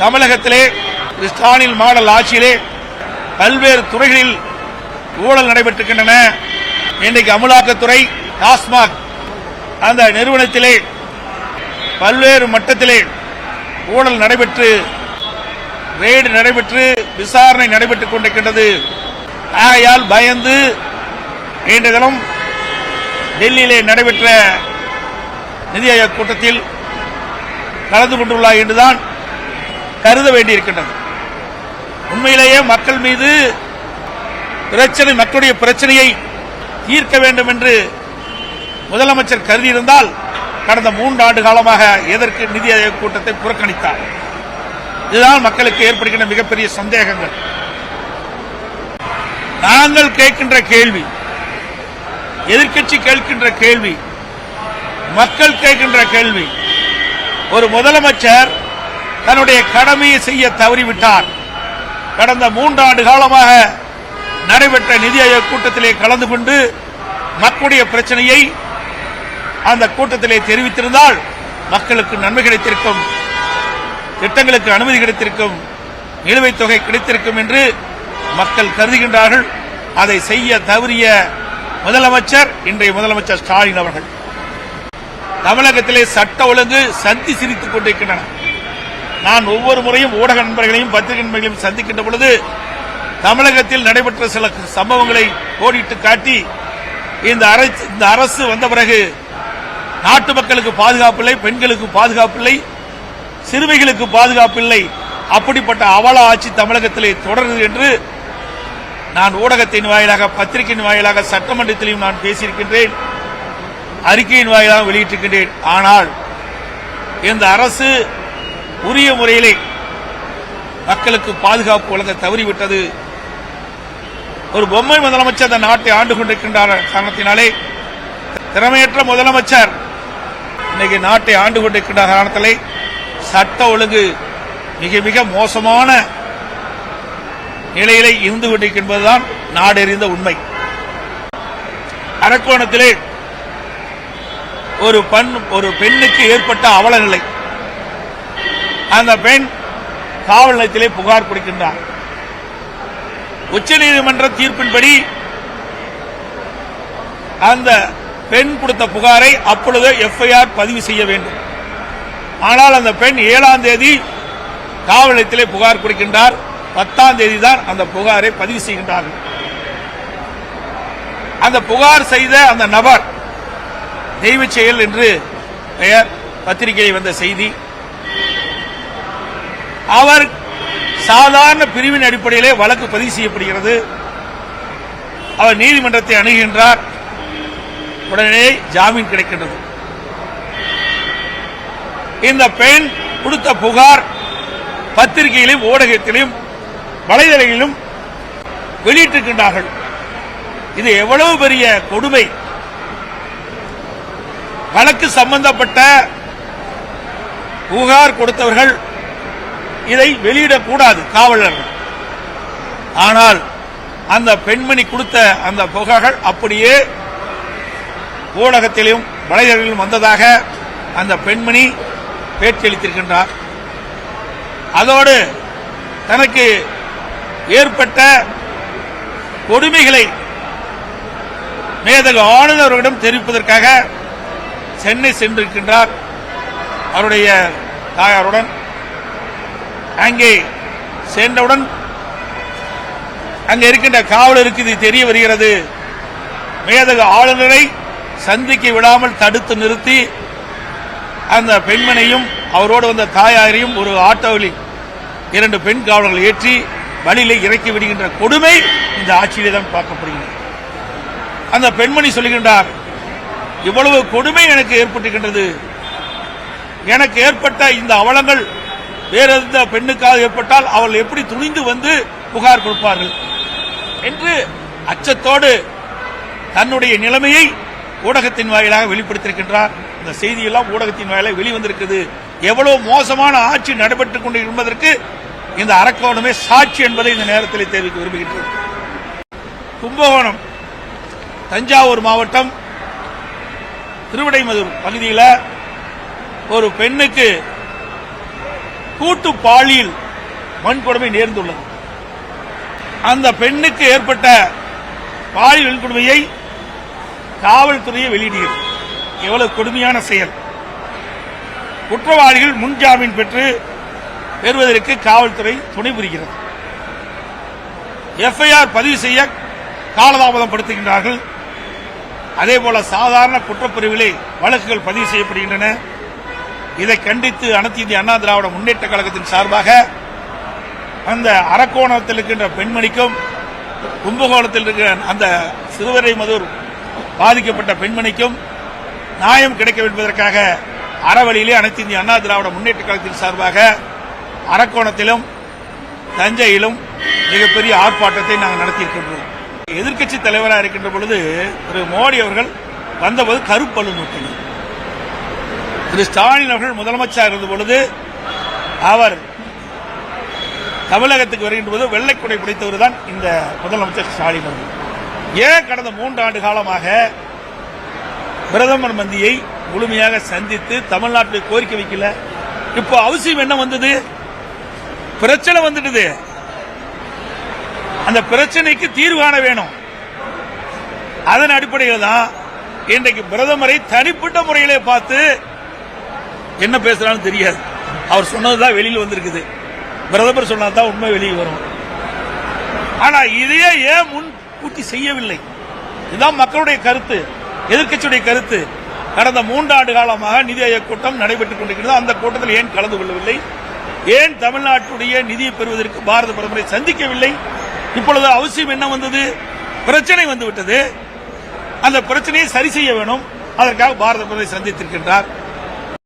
தமிழகத்திலே திரு ஸ்டாலின் மாடல் ஆட்சியிலே பல்வேறு துறைகளில் ஊழல் நடைபெற்றிருக்கின்றன. இன்றைக்கு அமலாக்கத்துறை டாஸ்மாக் அந்த நிறுவனத்திலே பல்வேறு மட்டத்திலே ஊழல் நடைபெற்று ரெய்டு நடைபெற்று விசாரணை நடைபெற்றுக் கொண்டிருக்கின்றது. ஆகையால் பயந்து இன்று தினம் டெல்லியிலே நடைபெற்ற நிதி ஆயோக் கூட்டத்தில் கலந்து கொண்டுள்ளார் என்றுதான் கருத வேண்டியிருக்கின்றது. உண்மையிலேயே மக்கள் மீது பிரச்சனை மக்களுடைய பிரச்சனையை தீர்க்க வேண்டும் என்று முதலமைச்சர் கருதியிருந்தால் கடந்த மூன்று ஆண்டு காலமாக எதற்கு நிதி ஆயோக் கூட்டத்தை புறக்கணித்தார்? இதுதான் மக்களுக்கு ஏற்படுகின்ற மிகப்பெரிய சந்தேகங்கள். நாங்கள் கேட்கின்ற கேள்வி எதிர்க்கட்சி கேட்கின்ற கேள்வி மக்கள் கேட்கின்ற கேள்வி ஒரு முதலமைச்சர் தன்னுடைய கடமையை செய்ய தவறிவிட்டார். கடந்த மூன்றாண்டு காலமாக நடைபெற்ற நிதி ஆயோக் கூட்டத்திலே கலந்து கொண்டு மக்களுடைய பிரச்சனையை அந்த கூட்டத்திலே தெரிவித்திருந்தால் மக்களுக்கு நன்மை கிடைத்திருக்கும் திட்டங்களுக்கு அனுமதி கிடைத்திருக்கும் நிலுவைத் தொகை கிடைத்திருக்கும் என்று மக்கள் கருதுகின்றார்கள். அதை செய்ய தவறிய முதலமைச்சர் இன்றைய முதலமைச்சர் ஸ்டாலின் அவர்கள். தமிழகத்திலே சட்ட ஒழுங்கு சந்தி சிரித்துக் கொண்டிருக்கின்றன. நான் ஒவ்வொரு முறையும் ஊடக நண்பர்களையும் பத்திரிகை நண்பர்களையும் சந்திக்கின்ற பொழுது தமிழகத்தில் நடைபெற்ற சில சம்பவங்களை கோடிட்டு காட்டி இந்த அரசு இந்த அரசு வந்த பிறகு நாட்டு மக்களுக்கு பாதுகாப்பில்லை பெண்களுக்கு பாதுகாப்பில்லை சிறுமிகளுக்கு பாதுகாப்பில்லை அப்படிப்பட்ட அவல ஆட்சி தமிழகத்திலே தொடருது என்று நான் ஊடகத்தின் வாயிலாக பத்திரிகையின் வாயிலாக சட்டமன்றத்திலையும் நான் பேசியிருக்கின்றேன் அறிக்கையின் வாயிலாக வெளியிட்டிருக்கின்றேன். ஆனால் இந்த அரசு உரிய முறையிலே மக்களுக்கு பாதுகாப்பு வழங்க தவறிவிட்டது. ஒரு பொம்மை முதலமைச்சர் அந்த நாட்டை ஆண்டு கொண்டிருக்கின்ற காரணத்தினாலே திறமையற்ற முதலமைச்சர் இன்னைக்கு நாட்டை ஆண்டு கொண்டிருக்கின்ற காரணத்திலே சட்ட ஒழுங்கு மிக மிக மோசமான நிலையிலே இருந்து கொண்டிருக்கின்றதுதான் நாடறிந்த உண்மை. அரக்கோணத்திலே ஒரு பெண் ஒரு பெண்ணுக்கு ஏற்பட்ட அவல நிலை. அந்த பெண் காவல் நிலையத்திலே புகார் கொடுக்கின்றார். உச்சநீதிமன்ற தீர்ப்பின்படி அந்த பெண் கொடுத்த புகாரை அப்பொழுது எஃப்ஐஆர் பதிவு செய்ய வேண்டும். ஆனால் அந்த பெண் ஏழாம் தேதி காவல் நிலையத்திலே புகார் கொடுக்கின்றார். பத்தாம் தேதி தான் அந்த புகாரை பதிவு செய்கின்றார்கள். அந்த புகார் செய்த அந்த நபர் தெய்வ செயல் என்று பெயர் பத்திரிகையில் வந்த செய்தி. அவர் சாதாரண பிரிவின் அடிப்படையிலே வழக்கு பதிவு செய்யப்படுகிறது. அவர் நீதிமன்றத்தை அணுகின்றார். உடனே ஜாமீன் கிடைக்கின்றது. இந்த பெண் கொடுத்த புகார் பத்திரிகையிலும் ஊடகத்திலும் வலைதளங்களிலும் வெளியிட்டிருக்கின்றார்கள். இது எவ்வளவு பெரிய கொடுமை. வழக்கு சம்பந்தப்பட்ட புகார் கொடுத்தவர்கள் இதை வெளியிடக்கூடாது காவலர்கள். ஆனால் அந்த பெண்மணி கொடுத்த அந்த புகைகள் அப்படியே ஊடகத்திலும் வலைதளங்களிலும் வந்ததாக அந்த பெண்மணி பேச்சளித்திருக்கின்றார். அதோடு தனக்கு ஏற்பட்ட கொடுமைகளை மேதக ஆளுநர்களிடம் தெரிவிப்பதற்காக சென்னை சென்றிருக்கின்றார் அவருடைய தாயாருடன். அங்கே சென்றவுடன் அங்கே இருக்கின்ற காவலருக்கு இது தெரிய வருகிறது. மேதக ஆளுநரை சந்திக்க விடாமல் தடுத்து நிறுத்தி அந்த பெண்மனையும் அவரோடு வந்த தாயாரையும் ஒரு ஆட்டோவில் இரண்டு பெண் காவலர்கள் ஏற்றி வழியிலே இறக்கி விடுகின்ற கொடுமை இந்த ஆட்சியிலே தான் பார்க்கப்படுகிறது. அந்த பெண்மணி சொல்லுகின்றார் இவ்வளவு கொடுமை எனக்கு ஏற்பட்டிருக்கின்றது. எனக்கு ஏற்பட்ட இந்த அவலங்கள் வேற எந்த பெண்ணுக்காக ஏற்பட்டால் அவள் எப்படி துணிந்து வந்து புகார் கொடுப்பார்கள் என்று அச்சத்தோடு தன்னுடைய நிலைமையை ஊடகத்தின் வாயிலாக வெளிப்படுத்தியிருக்கின்றார். இந்த செய்தியெல்லாம் ஊடகத்தின் வாயிலாக வெளிவந்திருக்கிறது. எவ்வளவு மோசமான ஆட்சி நடைபெற்றுக் கொண்டு இருப்பதற்கு இந்த அரக்கோணமே சாட்சி என்பதை இந்த நேரத்தில் தெரிவிக்க விரும்புகின்றது கும்பகோணம் தஞ்சாவூர் மாவட்டம் திருவிடைமதுர் பகுதியில் ஒரு பெண்ணுக்கு கூட்டு பாலியல் வன்கொடுமை நேர்ந்துள்ளது. அந்த பெண்ணுக்கு ஏற்பட்ட பாலியல் வன்கொடுமையை காவல்துறையை வெளியிடுகிறது. எவ்வளவு கொடுமையான செயல். குற்றவாளிகள் முன்ஜாமீன் பெற்று பெறுவதற்கு காவல்துறை துணை புரிகிறது. எஃப்ஐஆர் பதிவு செய்ய காலதாமதம் படுத்துகின்றார்கள். அதே போல சாதாரண குற்றப்பிரிவிலே வழக்குகள் பதிவு செய்யப்படுகின்றன. இதை கண்டித்து அனைத்து இந்திய அண்ணா திராவிட முன்னேற்ற கழகத்தின் சார்பாக அந்த அரக்கோணத்தில் இருக்கின்ற பெண்மணிக்கும் கும்பகோணத்தில் இருக்கிற அந்த சிறுவரை மதுர் பாதிக்கப்பட்ட பெண்மணிக்கும் நியாயம் கிடைக்க என்பதற்காக அறவழியிலே அனைத்து இந்திய அண்ணா திராவிட முன்னேற்ற கழகத்தின் சார்பாக அரக்கோணத்திலும் தஞ்சையிலும் மிகப்பெரிய ஆர்ப்பாட்டத்தை நாங்கள் நடத்தியிருக்கின்றோம். எதிர்க்கட்சி தலைவராக இருக்கின்ற பொழுது திரு மோடி அவர்கள் வந்தபோது கருப்பலு நோக்கினார் திரு ஸ்டாலின் அவர்கள் முதலமைச்சர் இருந்த பொழுது அவர் தமிழகத்துக்கு வருகின்ற போது வெள்ளைக்குடை பிடித்தவர் தான் இந்த முதலமைச்சர் ஸ்டாலின் அவர்கள். ஏன் கடந்த மூன்று ஆண்டு காலமாக பிரதமர் மந்தியை முழுமையாக சந்தித்து தமிழ்நாட்டில் கோரிக்கை வைக்கல? இப்போ அவசியம் என்ன வந்தது? பிரச்சனை வந்துடுது. அந்த பிரச்சனைக்கு தீர்வு காண வேணும். அதன் அடிப்படையில் தான் இன்றைக்கு பிரதமரை தனிப்பட்ட முறையிலே பார்த்து என்ன பேசுறான்னு தெரியாது. அவர் சொன்னதுதான் வெளியில் வந்திருக்குது. பிரதமர் தான் உண்மை வெளியே வரும். ஆனா இதையே ஏன் முன் கூட்டி செய்யவில்லை? இதுதான் மக்களுடைய கருத்து எதிர்க்கட்சியுடைய கருத்து. கடந்த மூன்றாண்டு காலமாக நிதி ஆயோக் கூட்டம் நடைபெற்றுக் கொண்டிருக்கிறது. அந்த கூட்டத்தில் ஏன் கலந்து கொள்ளவில்லை? ஏன் தமிழ்நாட்டுடைய நிதியை பெறுவதற்கு பாரத பிரதமரை சந்திக்கவில்லை? இப்பொழுது அவசியம் என்ன வந்தது? பிரச்சனை வந்துவிட்டது. அந்த பிரச்சனையை சரி செய்ய வேணும். அதற்காக பாரத பிரதமரை சந்தித்திருக்கின்றார்.